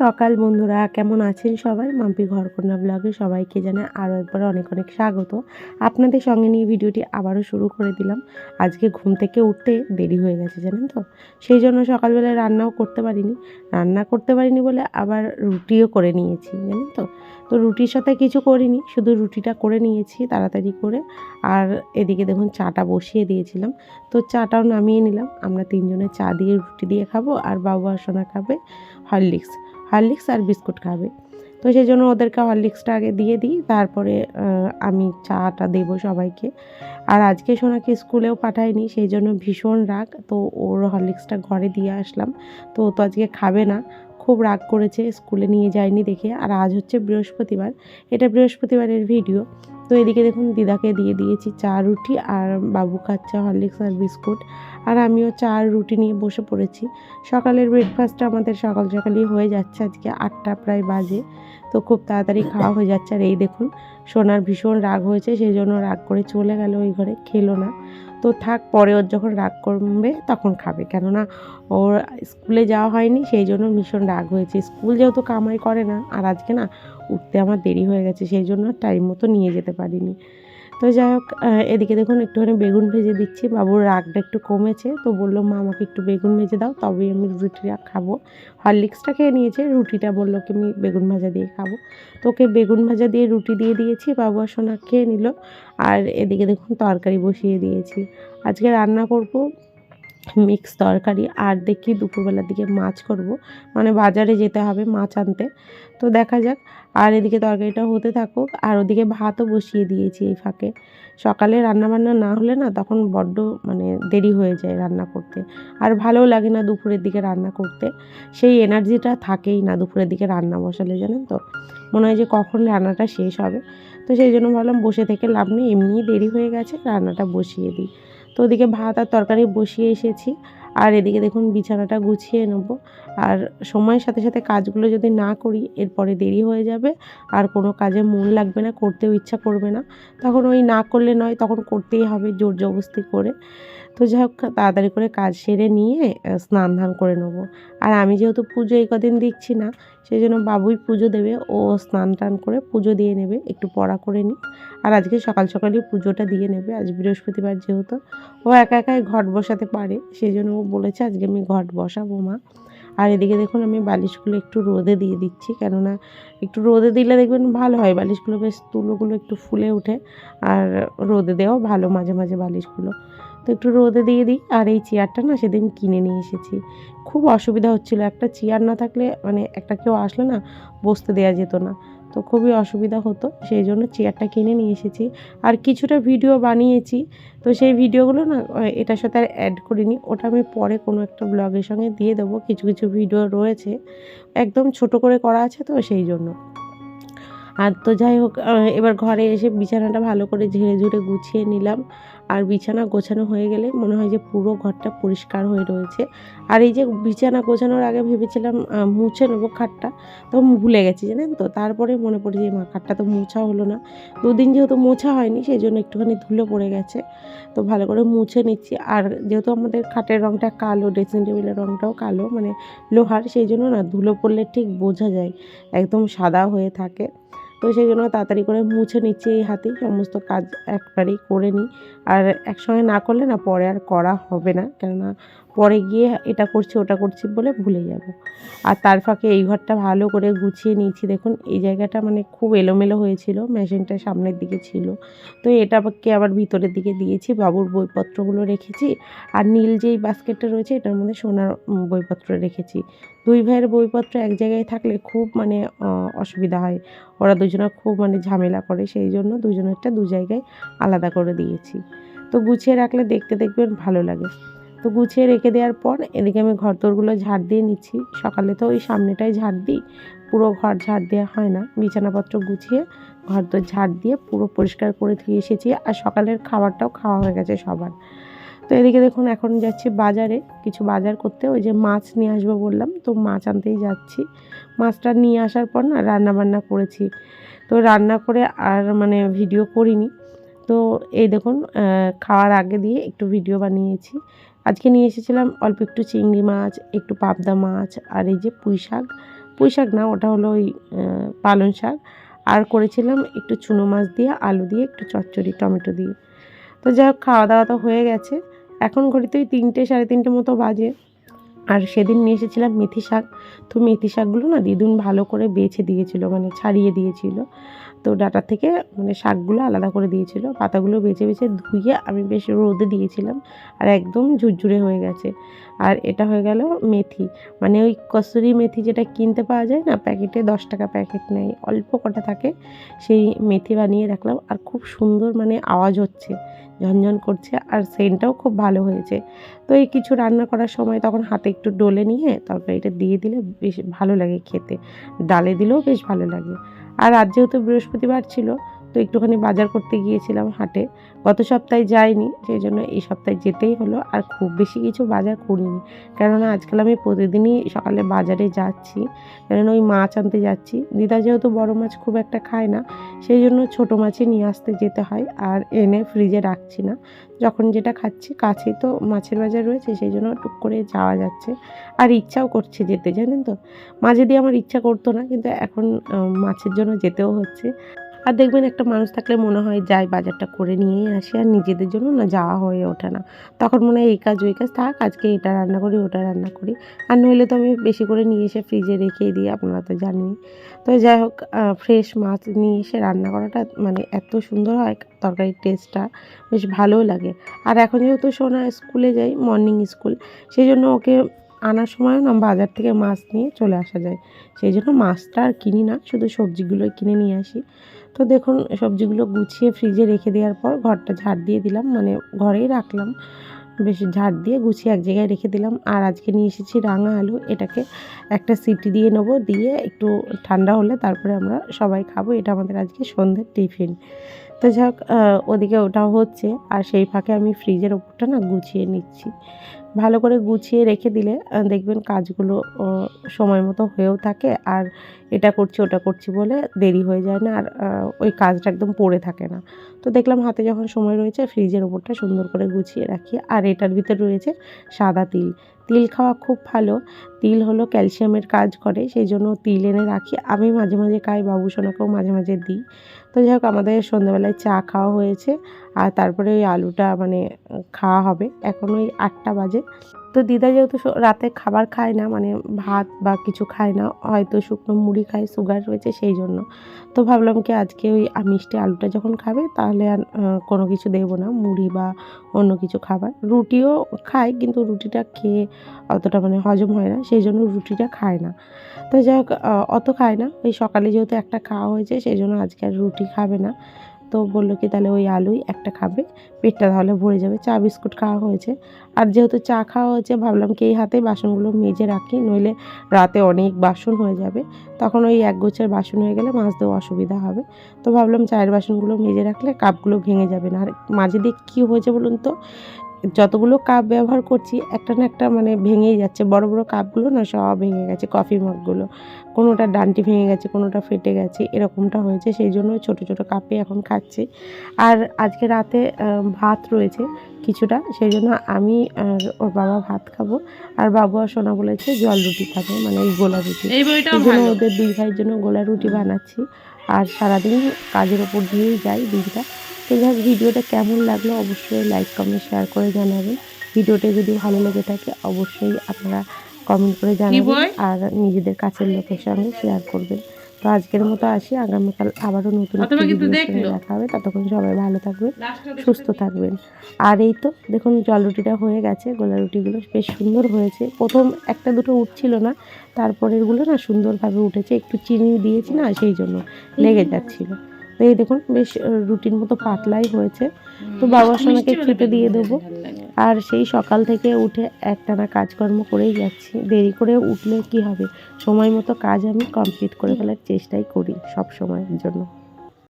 সকাল বন্ধুরা, কেমন আছেন সবাই? মাম্পি ঘরকন্যা ব্লগে সবাইকে জানাই আরও একবার অনেক অনেক স্বাগত। আপনাদের সঙ্গে নিয়ে ভিডিওটি আবারও শুরু করে দিলাম। আজকে ঘুম থেকে উঠতে দেরি হয়ে গেছে, জানেন তো? সেই জন্য সকালবেলায় রান্নাও করতে পারিনি। রান্না করতে পারিনি বলে আবার রুটিও করে নিয়েছি, জানেন তো? তো রুটির সাথে কিছু করিনি, শুধু রুটিটা করে নিয়েছি তাড়াতাড়ি করে। আর এদিকে দেখুন চাটা বসিয়ে দিয়েছিলাম। তো চাটাও নামিয়ে নিলাম। আমরা তিনজনে চা দিয়ে রুটি দিয়ে খাব আর বাবু আর সোনা খাবে হরলিক্স। হরলিক্স আর বিস্কুট খাবে। তো সেই জন্য ওদেরকে হরলিক্সটা আগে দিয়ে দিই, তারপরে আমি চাটা দেবো সবাইকে। আর আজকে সোনাকে স্কুলেও পাঠাইনি সেই জন্য ভীষণ রাগ। তো ওর হরলিক্সটা ঘরে দিয়ে আসলাম। তো ও তো আজকে খাবে না, খুব রাগ করেছে, স্কুলে নিয়ে যায়নি দেখে। আর আজ হচ্ছে বৃহস্পতিবার, এটা বৃহস্পতিবারের ভিডিও। তো এদিকে দেখুন দিদাকে দিয়ে দিয়েছি চা, রুটি আর বাবু খাচ্ছে হরলিক্স আর বিস্কুট। আর আমিও চা রুটি নিয়ে বসে পড়েছি। সকালের ব্রেকফাস্টটা আমাদের সকাল সকালই হয়ে যাচ্ছে, আজকে আটটা প্রায় বাজে। তো খুব তাড়াতাড়ি খাওয়া হয়ে যাচ্ছে। আর এই দেখুন সোনার ভীষণ রাগ হয়েছে, সেই জন্য রাগ করে চলে গেল ওই ঘরে, খেলো না। তো থাক, পরে ওর যখন রাগ করবে তখন খাবে, কেননা ওর স্কুলে যাওয়া হয়নি, সেই জন্য ভীষণ রাগ হয়েছে। স্কুল যেহেতু কামাই করে না, আর আজকে না উঠতে আমার দেরি হয়ে গেছে, সেই জন্য টাইম মতো নিয়ে যেতে পারিনি। তো যাই হোক এদিকে দেখুন একটুখানি বেগুন ভেজে দিচ্ছি। বাবুর রাগটা একটু কমেছে, তো বলল, মা, আমাকে একটু বেগুন ভেজে দাও, তবেই আমি রুটিটা খাব। হরলিক্সটা খেয়ে নিয়েছে, রুটিটা বলল কি, আমি বেগুন ভাজা দিয়ে খাব। তো ওকে বেগুন ভাজা দিয়ে রুটি দিয়ে দিয়েছি, বাবু আর সোনা খেয়ে নিল। আর এদিকে দেখুন, তরকারি বসিয়ে দিয়েছি। আজকে রান্না করব মিক্স তরকারি আর দেখি দুপুরবেলার দিকে মাছ করব। মানে বাজারে যেতে হবে মাছ আনতে। তো দেখা যাক। আর এদিকে তরকারিটা হতে থাকুক। আর ওদিকে ভাতও বসিয়ে দিয়েছি এই ফাঁকে। সকালে রান্না বান্না না হলে না তখন বড্ড মানে দেরি হয়ে যায় রান্না করতে। আর ভালোও লাগে না দুপুরের দিকে রান্না করতে। সেই এনার্জিটা থাকেই না দুপুরের দিকে রান্না বসালে, জানেন তো? মনে হয় যে কখন রান্নাটা শেষ হবে। তো সেই জন্য ভাবলাম বসে থেকে লাভ নেই। এমনিই দেরি হয়ে গেছে, রান্নাটা বসিয়ে দিই। তো ওদিকে ভাত আর তরকারি বসিয়ে এসেছি। আর এদিকে দেখুন বিছানাটা গুছিয়ে নেব। আর সময়ের সাথে সাথে কাজগুলো যদি না করি, এরপরে দেরি হয়ে যাবে। আর কোনো কাজে মন লাগবে না, করতেও ইচ্ছা করবে না। তখন ওই না করলে নয়, তখন করতেই হবে জোর জবস্তি করে। তো যাই হোক, তাড়াতাড়ি করে কাজ সেরে নিয়ে স্নান ধান করে নেব। আর আমি যেহেতু পুজো এই কদিন দিচ্ছি না, সেই জন্য বাবুই পুজো দেবে, ও স্নান টান করে পুজো দিয়ে নেবে, একটু পড়া করে নিই আর আজকে সকাল সকালই পুজোটা দিয়ে নেবে, আজ বৃহস্পতিবার যেহেতু। ও একা একাই ঘট বসাতে পারে, সেই জন্য ও বলেছে আজকে আমি ঘট বসাবো মা। আর এদিকে দেখুন, আমি বালিশগুলো একটু রোদে দিয়ে দিচ্ছি, কেননা একটু রোদে দিলে দেখবেন ভালো হয়, বালিশগুলো বেশ তুলোগুলো একটু ফুলে ওঠে। আর রোদে দেওয়াও ভালো মাঝে মাঝে বালিশগুলো। তো একটু রোদে দিয়ে দিই। আর এই চেয়ারটা না সেদিন কিনে নিয়ে এসেছি। খুব অসুবিধা হচ্ছিল। একটা চেয়ার না থাকলে মানে একটা কেউ আসলে না বসতে দেওয়া যেত না। তো খুবই অসুবিধা হতো। সেই জন্য চেয়ারটা কিনে নিয়ে এসেছি। আর কিছুটা ভিডিও বানিয়েছি। তো সেই ভিডিওগুলো না এটার সাথে আর অ্যাড করিনি। ওটা আমি পরে কোনো একটা ব্লগের সঙ্গে দিয়ে দেবো। কিছু কিছু ভিডিও রয়েছে। একদম ছোট করে করা আছে তো সেই জন্য। আর তো যাই হোক এবার ঘরে এসে বিছানাটা ভালো করে ঝেড়ে ঝুড়ে গুছিয়ে নিলাম। আর বিছানা গোছানো হয়ে গেলে মনে হয় যে পুরো ঘরটা পরিষ্কার হয়ে রয়েছে। আর এই যে বিছানা গোছানোর আগে ভেবেছিলাম মুছে নেব খাটটা, তো ভুলে গেছি, জানেন তো? তারপরে মনে পড়ে যে, মা, খাটটা তো মোছা হলো না। দুদিন যেহেতু মোছা হয়নি সেই জন্য একটুখানি ধুলো পড়ে গেছে। তো ভালো করে মুছে নিচ্ছি। আর যেহেতু আমাদের খাটের রঙটা কালো, ড্রেসিং টেবিলের রঙটাও কালো মানে লোহার, সেই জন্য না ধুলো পড়লে ঠিক বোঝা যায়, একদম সাদা হয়ে থাকে। তো সেই জন্য তাড়াতাড়ি করে মুছে নিচ্ছি এই হাতেই সমস্ত কাজ একবারেই করে নিই। আর একসঙ্গে না করলে না পরে আর করা হবে না। কেননা পরে গিয়ে এটা করছি, ওটা করছি বলে ভুলে যাব। আর তার ফাঁকে এই ঘরটা ভালো করে গুছিয়ে নিয়েছি। দেখুন, এই জায়গাটা মানে খুব এলোমেলো হয়েছিল, মেশিনটা সামনের দিকে ছিল। তো এটাকে আবার ভিতরের দিকে দিয়েছি, বাবুর বইপত্রগুলো রেখেছি। আর নীল যেই বাস্কেটটা রয়েছে, এটার মধ্যে সোনার বইপত্র রেখেছি। দুই ভাইয়ের বইপত্র এক জায়গায় থাকলে খুব মানে অসুবিধা হয়। ওরা দুজনে খুব মানে ঝামেলা করে, সেই জন্য দুজনেরটা দু জায়গায় আলাদা করে দিয়েছি। তো গুছিয়ে রাখলে দেখতে দেখবেন ভালো লাগে। তো গুছিয়ে রেখে দেওয়ার পর এদিকে আমি ঘর দোরগুলো ঝাড় দিয়ে নিচ্ছি। সকালে তো ওই সামনেটাই ঝাড় দিই, পুরো ঘর ঝাড় দেওয়া হয় না। বিছানাপত্র গুছিয়ে ঘর দোর ঝাড় দিয়ে পুরো পরিষ্কার করে ধুয়ে এসেছি আর সকালের খাবারটাও খাওয়া হয়ে গেছে সবার। তো এদিকে দেখুন এখন যাচ্ছি বাজারে, কিছু বাজার করতে। ওই যে মাছ নিয়ে আসব বললাম, তো মাছ আনতেই যাচ্ছি। মাছটা নিয়ে আসার পর না রান্না বান্না করেছি। তো রান্না করে আর মানে ভিডিও করিনি। তো এই দেখুন খাওয়ার আগে দিয়ে একটু ভিডিও বানিয়েছি। আজকে নিয়ে এসেছিলাম অল্প একটু চিংড়ি মাছ, একটু পাবদা মাছ আর এই যে পুঁই শাক। পুঁই শাক না, ওটা হলো ওই পালং শাক। আর করেছিলাম একটু চুনো মাছ দিয়ে, আলু দিয়ে, একটু চচ্চড়ি, টমেটো দিয়ে। তো যাই হোক, খাওয়া দাওয়া তো হয়ে গেছে। এখন ঘড়িতে ওই তিনটে, সাড়ে তিনটে মতো বাজে। আর সেদিন নিয়ে এসেছিলাম মেথি শাক। তো মেথি শাকগুলো না দিদুন ভালো করে বেছে দিয়েছিল মানে ছাড়িয়ে দিয়েছিল। তো ডাটা থেকে মানে শাকগুলো আলাদা করে দিয়েছিল, পাতাগুলো বেছে বেছে ধুয়ে আমি বেশ রোদে দিয়েছিলাম আর একদম ঝুরঝুরে হয়ে গেছে। আর এটা হয়ে গেল মেথি। মানে ওই কসুরি মেথি যেটা কিনতে পাওয়া যায় না, প্যাকেটে দশ টাকা প্যাকেট নেয়, অল্প কটা থাকে, সেই মেথি বানিয়ে রাখলাম আর খুব সুন্দর মানে আওয়াজ হচ্ছে, ঝনঝন করছে আর সেন্টটাও খুব ভালো হয়েছে। তো এই কিছু রান্না করার সময় তখন হাতে একটু ডলে নিয়ে তারপরে এটা দিয়ে দিলে বেশ ভালো লাগে খেতে। ডালে দিলেও বেশ ভালো লাগে। আর আজ যেহেতু বৃহস্পতিবার ছিল তো একটুখানি বাজার করতে গিয়েছিলাম হাটে। গত সপ্তাহে যাইনি, সেই জন্য এই সপ্তাহে যেতেই হলো। আর খুব বেশি কিছু বাজার করিনি। কেননা আজকাল আমি প্রতিদিনই সকালে বাজারে যাচ্ছি। কেননা ওই মাছ আনতে যাচ্ছি। দিদা যেহেতু বড় মাছ খুব একটা খায় না, সেই জন্য ছোটো মাছই নিয়ে আসতে যেতে হয়। আর এনে ফ্রিজে রাখছি না। যখন যেটা খাচ্ছি, কাছেই তো মাছের বাজার রয়েছে, সেই জন্য টুক করে যাওয়া যাচ্ছে। আর ইচ্ছাও করছে যেতে, জানেন তো? মাঝে দিয়ে আমার ইচ্ছা করতো না, কিন্তু এখন মাছের জন্য যেতেও হচ্ছে। আর দেখবেন একটা মানুষ থাকলে মনে হয় যাই বাজারটা করে নিয়েই আসি আর নিজেদের জন্য না যাওয়া হয়ে ওঠে না। তখন মনে হয় এই কাজ, ওই কাজ, থাক আজকে এটা রান্না করি, ওটা রান্না করি। আর নইলে তো আমি বেশি করে নিয়ে এসে ফ্রিজে রেখেই দিই, আপনারা তো জানেনই। তো যাই হোক ফ্রেশ মাছ নিয়ে এসে রান্না করাটা মানে এত সুন্দর হয়, তরকারির টেস্টটা বেশ ভালোও লাগে। আর এখন যেহেতু সোনা স্কুলে যাই মর্নিং স্কুল সেই জন্য ওকে আনার সময় না বাজার থেকে মাছ নিয়ে চলে আসা যায়। সেই জন্য মাছটা আর কিনি না শুধু সবজিগুলোই কিনে নিয়ে আসি। তো দেখুন সবজিগুলো গুছিয়ে ফ্রিজে রেখে দেওয়ার পর ঘরটা ঝাড় দিয়ে দিলাম মানে ঘরেই রাখলাম। বেশ ঝাড় দিয়ে গুছিয়ে এক জায়গায় রেখে দিলাম। আর আজকে নিয়ে এসেছি রাঙা আলু এটাকে একটা সিটি দিয়ে নেব দিয়ে একটু ঠান্ডা হলে তারপরে আমরা সবাই খাব। এটা আমাদের আজকে সন্ধ্যের টিফিন। তো আহ, ওদিকে ওটাও হচ্ছে। আর সেই ফাঁকে আমি ফ্রিজের ওপরটা না গুছিয়ে নিচ্ছি। ভালো করে গুছিয়ে রেখে দিলে দেখবেন কাজগুলো সময় মতো হয়েও থাকে। আর এটা করছি, ওটা করছি বলে দেরি হয়ে যায় না আর ওই কাজটা একদম পড়ে থাকে না। তো দেখলাম হাতে যখন সময় রয়েছে ফ্রিজের ওপরটা সুন্দর করে গুছিয়ে রাখি আর এটার ভিতরে রয়েছে সাদা তিল। তিল খাওয়া খুব ভালো। তিল হলো ক্যালসিয়ামের কাজ করে, সেই জন্য তিল এনে রাখি। আমি মাঝে মাঝে খাই, বাবু সোনাকেও মাঝে মাঝে দিই। তো যাই হোক, আমাদের সন্ধ্যাবেলায় চা খাওয়া হয়েছে আর তারপরে ওই আলুটা মানে খাওয়া হবে। এখন ওই আটটা বাজে। তো দিদা যেহেতু রাতে খাবার খায় না মানে ভাত বা কিছু খায় না, হয়তো শুকনো মুড়ি খায় সুগার রয়েছে সেই জন্য। তো ভাবলাম কি আজকে ওই মিষ্টি আলুটা যখন খাবে, তাহলে আর কোনো কিছু দেবো না, মুড়ি বা অন্য কিছু খাবার। রুটিও খায় কিন্তু রুটিটা খেয়ে অতটা মানে হজম হয় না, সেই জন্য রুটিটা খায় না। তো যাই অত খায় না। ওই সকালে যেহেতু একটা খাওয়া হয়েছে, সেই জন্য আজকে আর রুটি খাবে না। তো বলল কি, তাহলে ওই আলুই একটা খাবে, পেটটা তাহলে ভরে যাবে। চা, বিস্কুট খাওয়া হয়েছে। আর যেহেতু চা খাওয়া হয়েছে, ভাবলাম কি এই হাতে বাসনগুলো মেজে রাখি, নইলে রাতে অনেক বাসন হয়ে যাবে। তখন ওই এক গোছের বাসন হয়ে গেলে দেওয়া অসুবিধা হবে। তো ভাবলাম চায়ের বাসনগুলো মেজে রাখলে কাপগুলো ভেঙে যাবে না। আর মাঝে দিয়ে কী হয়েছে বলুন তো যতগুলো কাপ ব্যবহার করছি একটা না একটা মানে ভেঙেই যাচ্ছে। বড় বড় কাপগুলো না সব ভেঙে গেছে কফি মগগুলো কোনোটা ডান্টি ভেঙে গেছে কোনোটা ফেটে গেছে এরকমটা হয়েছে। সেই জন্য ছোট ছোট কাপে এখন খাচ্ছি। আর আজকে রাতে ভাত রয়েছে কিছুটা। সেই জন্য আমি আর ওর বাবা ভাত খাব। আর বাবু আর সোনা বলেছে জল রুটি খাবে মানে এই গোলা রুটি। ওদের দুই ভাইয়ের জন্য গোলা রুটি বানাচ্ছি। আর সারাদিন কাজের ওপর দিয়েই যাই দিনটা তো যাই ভিডিওটা কেমন লাগল অবশ্যই লাইক কমেন্ট শেয়ার করে জানাবেন। ভিডিওটা যদি ভালো লেগে থাকে অবশ্যই আপনারা কমেন্ট করে জানাবেন আর নিজেদের কাছের লোকের সঙ্গে শেয়ার করবেন। তো আজকের মতো আসি আগামীকাল আবারও নতুন দেখা হবে। ততক্ষণ সবাই ভালো থাকবেন সুস্থ থাকবেন। আর এই তো দেখুন জল রুটিটা হয়ে গেছে গোলা রুটিগুলো বেশ সুন্দর হয়েছে। প্রথম একটা দুটো উঠছিল না তারপরেরগুলো না সুন্দরভাবে উঠেছে। একটু চিনি দিয়েছি না সেই জন্য লেগে যাচ্ছিল। তো এই দেখুন বেশ রুটিন মতো পাতলাই হয়েছে। তো বাবার সঙ্গে খেতে দিয়ে দেবো। আর সেই সকাল থেকে উঠে একটানা কাজকর্ম করেই যাচ্ছি। দেরি করে উঠলে কি হবে? সময় মতো কাজ আমি কমপ্লিট করে ফেলার চেষ্টাই করি সব সময়ের জন্য।